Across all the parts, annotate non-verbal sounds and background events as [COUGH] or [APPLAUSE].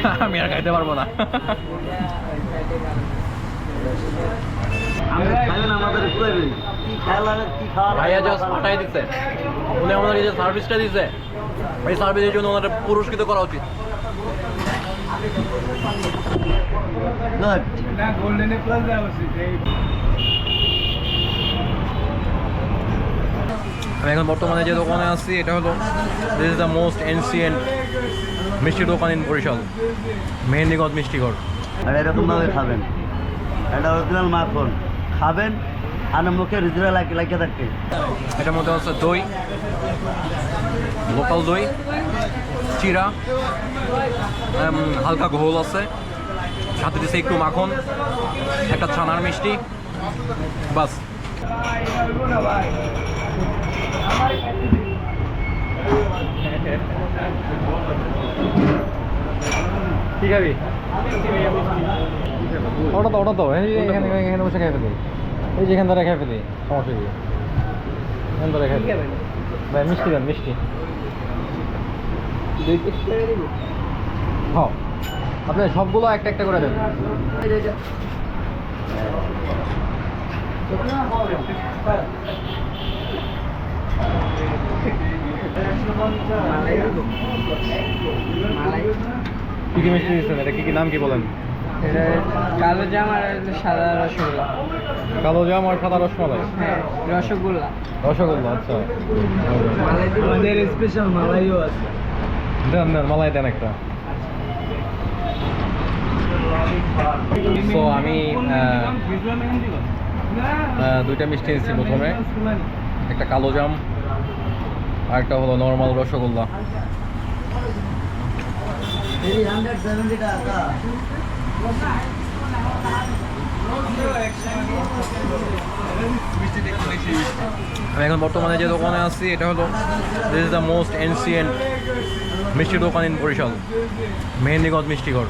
[LAUGHS] আমি আর খাইতে পারব না। ভাইয়া জাস্ট পাঠাই দিচ্ছে উনি আমাদের যে সার্ভিসটা দিচ্ছে এই সার্ভিসের জন্য পুরস্কৃত করা উচিত. আমি এখন বর্তমানে যে দোকানে আছি এটা হলো this is the most ancient মিষ্টি দোকান ইন বরিশাল। মেহেন্দিগঞ্জ মিষ্টিঘর আর এরকমভাবে খাবেন। এটা অরিজিনাল মাখন। খাবেন আর মুখে রিজরা লাগে লাগিয়ে থাকবে। এটার মধ্যে হচ্ছে দই লোকাল দই চিরা হালকা ঘোল আছে। সাথে দিচ্ছে একটু মাখন একটা ছানার মিষ্টি বাস। কি খাবি ওটা তো ওটা তো। এই এখানে এখানে বসে খাই ফেলি। এই যে এখান ধরে খাই ফেলি সমস্যা কি এখান ধরে খাই ভাই মিষ্টি দেন মিষ্টি। হ্যাঁ। আপনি সবগুলো একটা একটা করে দেন। কি কি মিষ্টি দিচ্ছেন এটা কি কি নাম কি বলেন? এটা কালো জাম আর সাদা রসগোল্লা। কালো জাম আর সাদা রসমালাই? হ্যাঁ রসগোল্লা। রসগোল্লা আচ্ছা। আমাদের স্পেশাল মালাইও আছে। দেন দেন মালাই দেন একটা। তো আমি দুইটা মিষ্টি নিচ্ছি প্রথমে। একটা কালো জাম। আর একটা হলো নর্মাল রসগোল্লা। আমি এখন বর্তমানে যে দোকানে আছি, এটা হলো this is the most ancient মিষ্টি দোকান ইন বরিশাল। মেহেন্দিগঞ্জ মিষ্টিঘর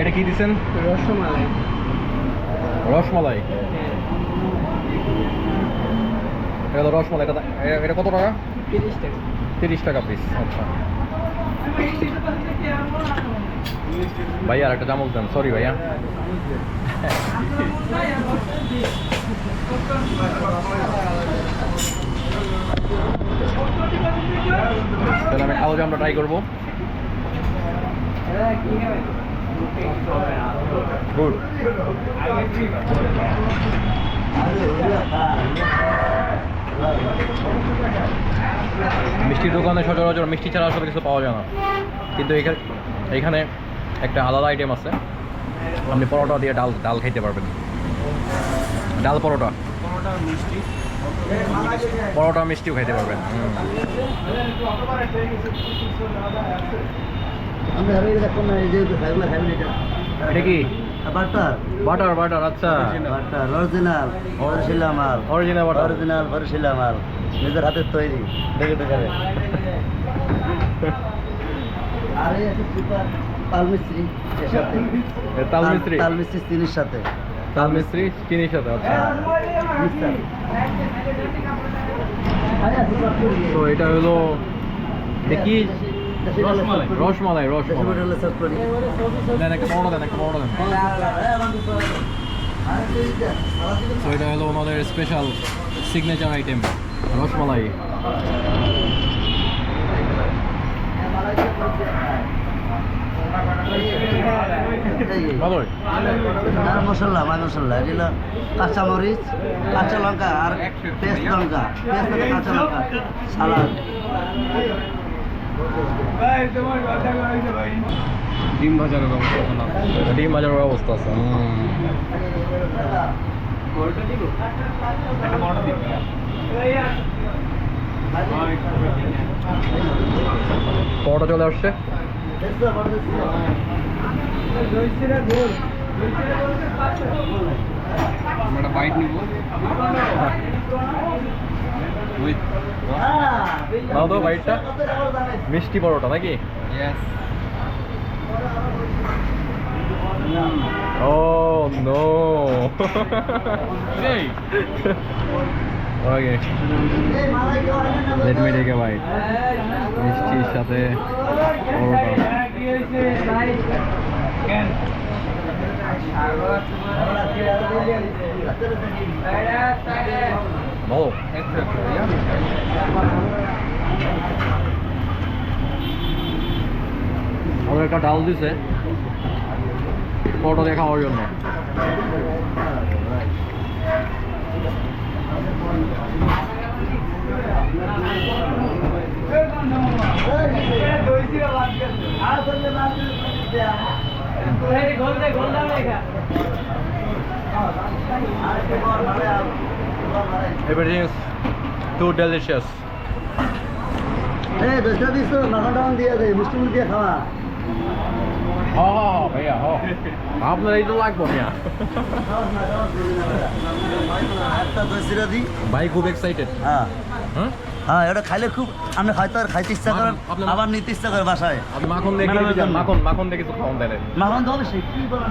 এটা কি দিচ্ছেন রসমালাই। রসমালাই? এটা তো রসমালাই এটা এটা কত টাকা? তিরিশ টাকা। তিরিশ টাকা পিস আচ্ছা। ভাইয়া আর একটা চামচ দেন সরি ভাইয়া। তাহলে আমি কালো জামটা ট্রাই করব। মিষ্টির দোকানে সচরাচর মিষ্টি ছাড়া আসলে কিছু পাওয়া যায় না। কিন্তু এখানে এখানে একটা আলাদা আইটেম আছে। আপনি পরোটা দিয়ে ডাল ডাল খাইতে পারবেন। ডাল পরোটা। পরোটা মিষ্টিও খাইতে পারবেন। হুম। আমি ভাবি এই যে খাবেন এটা এটা কি? বাটার। বাটার বাটার আচ্ছা। বাটার অরিজিনাল বরিশিলা মাল। Original butter. অরিজিনাল বরিশিলা মাল। নিজের হাতের তৈরি দেখে দেখে। [LAUGHS] আর এই আছে সুপার তাল মিস্ত্রি এর সাথে। তাল মিস্ত্রি? তাল মিস্ত্রি চিনির সাথে। তাল মিস্ত্রি চিনির সাথে আচ্ছা। তো এটা হলো দেখি রসমালাই। রসমালাই দেন একটা পরোটা দেন একটা পরোটা দেন। তো এটা হলো ওনাদের special signature item rasmalai. Masala my masala. এগুলো কাঁচা মরিচ কাঁচা লঙ্কা আর পেস্ট লঙ্কা। পেস্ট কাঁচা লঙ্কা। সালাদ। ডিম ভাজার ব্যবস্থা ডিম ভাজার ব্যবস্থা আছে। পরোটা চলে আসছে। আমরা বাইট নিব। দাও তো বাইটটা মিষ্টি পরোটা নাকি? ও no okay let me take a bite মিষ্টির সাথে পরোটা। ভালো ওদের একটা ডাল দিছে। পরোটা দিয়ে খাওয়ার জন্য। Everything is too delicious. এই দশটা দিস তো মাখন টাখন দিয়ে দে মিষ্টি মুখ হ হ ভাইয়া হ। আপনার এই তো লাগবো দিই ভাই খুব এক্সাইটেড হ্যাঁ হ্যাঁ হ্যাঁ এটা খাইলে খুব আপনি হয়তো আর খাইতে ইচ্ছা করেন আবার নিতে ইচ্ছা করে বাসায় আপনি মাখন দিয়ে ম্যাডামের কিছু জন্য। মাখন মাখন দিয়ে কিছু খাওয়ান দেন মাখন তো অবশ্যই কি বলেন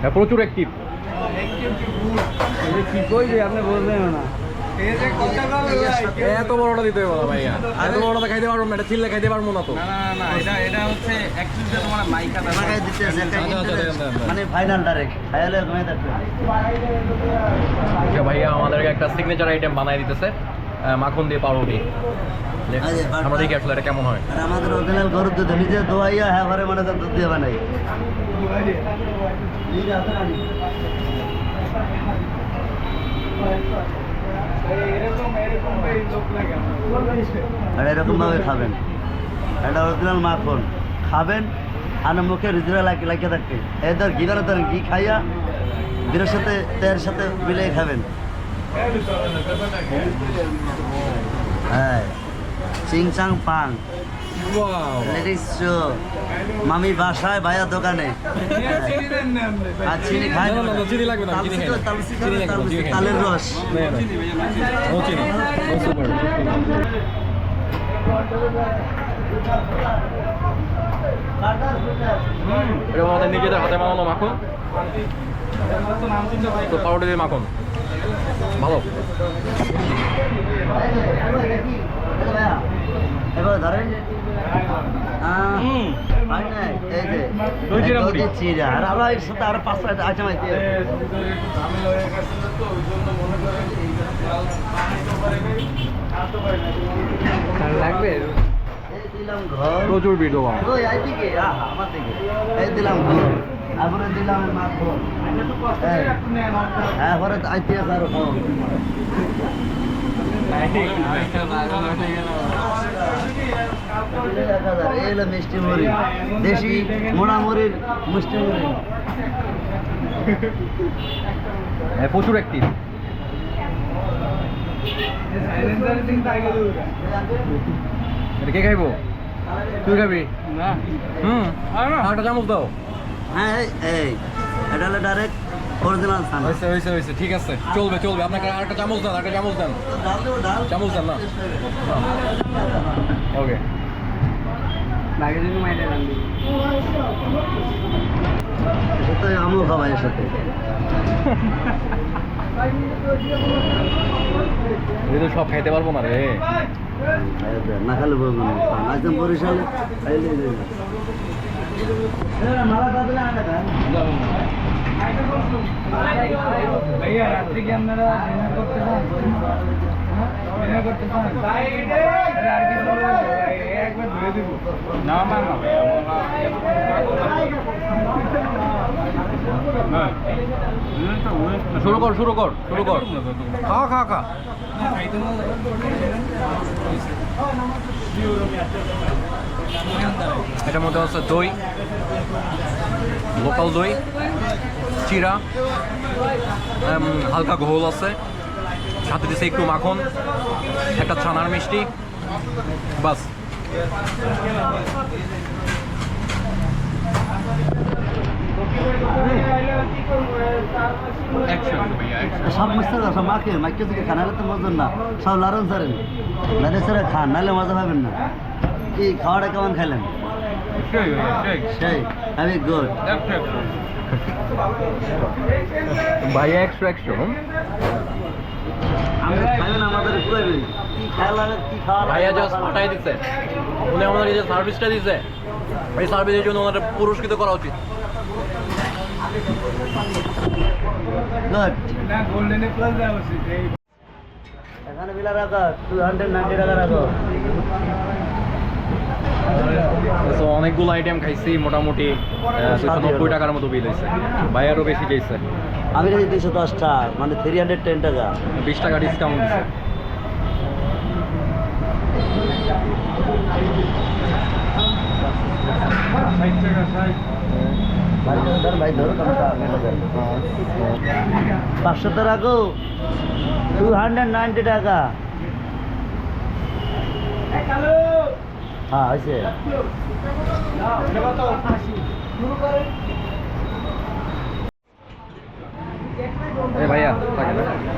হ্যাঁ প্রচুর অ্যাক্টিভ কি আপনি বলবেন না এই যে কথা বলে এত বড়টা দিতে হবে ভাইয়া এত বড়টা খাইতে পারব না এটা চিল্লে খাইতে পারব না তো না না না এটা এটা হচ্ছে অ্যাকচুয়ালি তোমার মাইকা দিতে। মানে ফাইনাল ডাইরেক্ট ঘুমিয়ে থাকবে ভাইয়া আমাদেরকে একটা সিগনেচার আইটেম বানাই দিতেছে মাখন দিয়ে পাউরুটি আমরা দেখি আসলে এটা কেমন হয়? আর আমাদের অরিজিনাল গরুর দুধ নিজে দোয়াইয়া হ্যাঁ ঘরে মনে করেন দুধ দিয়ে বানাই। লোক লাগে আর এরকম ভাবে খাবেন। এটা অরিজিনাল মাখন। খাবেন আর মুখে রিজরা লাগে লাগিয়ে থাকবে এই ধর ঘি করে ধরেন ঘি খাইয়া বীরের সাথে তেয়ের সাথে মিলিয়ে খাবেন। হ্যাঁ। চিং চাং পাং লেডিস শো মামি বাসায় ভাইয়া দোকানে আর চিনি খাই চিনি লাগবে না। তালের রস এটা আমাদের নিজেদের হাতে বানানো মাখন তো পাউডার দিয়ে মাখন ভালো এবার ধরেন হয় আমরা এর সাথে আরও পাঁচটা আছে লাগবে? এই দিলাম ঘর। প্রচুর ভিড় বাবা। ওই এই দিকে আহা, আমার দিকে। এই দিলাম ঘর। তারপরে দিলাম মাখন হ্যাঁ। পরে আইতে আরও খাওয়া মিষ্টি মুড়ি। দেশি মোড়া মুড়ির মিষ্টি মুড়ি। হ্যাঁ প্রচুর অ্যাক্টিভ এটা কে খাইবো? তুই খাবি? না। হুম। একটা চামচ দাও। হ্যাঁ এই- এই। এটা হলো ডাইরেক্ট অরিজিনাল সানা হয়েছে হয়েছে হয়েছে ঠিক আছে। চলবে চলবে। আপনাকে আরেকটা চামচ দেন একটা চামচ দেন। চামচ দেন না? ওকে। সাথে আমিও খাব এর সাথে। এই তো সব খাইতে পারব না রে। না খালে বলব না। একদম বরিশালে। খাইলে মালা বাদলে আনা খায় ভাইয়া রাত্রে কি আপনারা ডিনার করতে চান ডিনার করতে চান আর কি একবার ধরে দিব না না না শুরু কর শুরু কর শুরু কর খা খা খা এটার মধ্যে হচ্ছে দই লোকাল দই। চিরা হালকা ঘোল আছে। সাথে দিচ্ছে একটু মাখন, একটা ছানার মিষ্টি, বাস। সব সব থেকে তো না। সব খান, নাহলে মজা পাবেন না। কি খাওয়াটা কেমন খাইলেন? গুড ভাইয়া একশো একশো ভাইয়া জাস্ট পাঠাই দিচ্ছে উনি আমাদের এই যে সার্ভিসটা দিচ্ছে এই সার্ভিসের জন্য ওনাদের পুরস্কৃত করা উচিত। এখানে বিলা রাখো টু হান্ড্রেড নাইনটি টাকা রাখো তো অনেকগুলো আইটেম খাইছি মোটামুটি দুশো নব্বই টাকার মতো বিল হয়েছে ভাইয়ারও বেশি চাইছে। আমি রেখেছি দুশো দশটা মানে থ্রি হান্ড্রেড টেন টাকা। বিশ টাকা ডিসকাউন্ট ভাই ভাই ধরো পাঁচশো তো রাখো টু হান্ড্রেড নাইনটি টাকা। হ্যাঁ আছে ভাইয়া থাকে?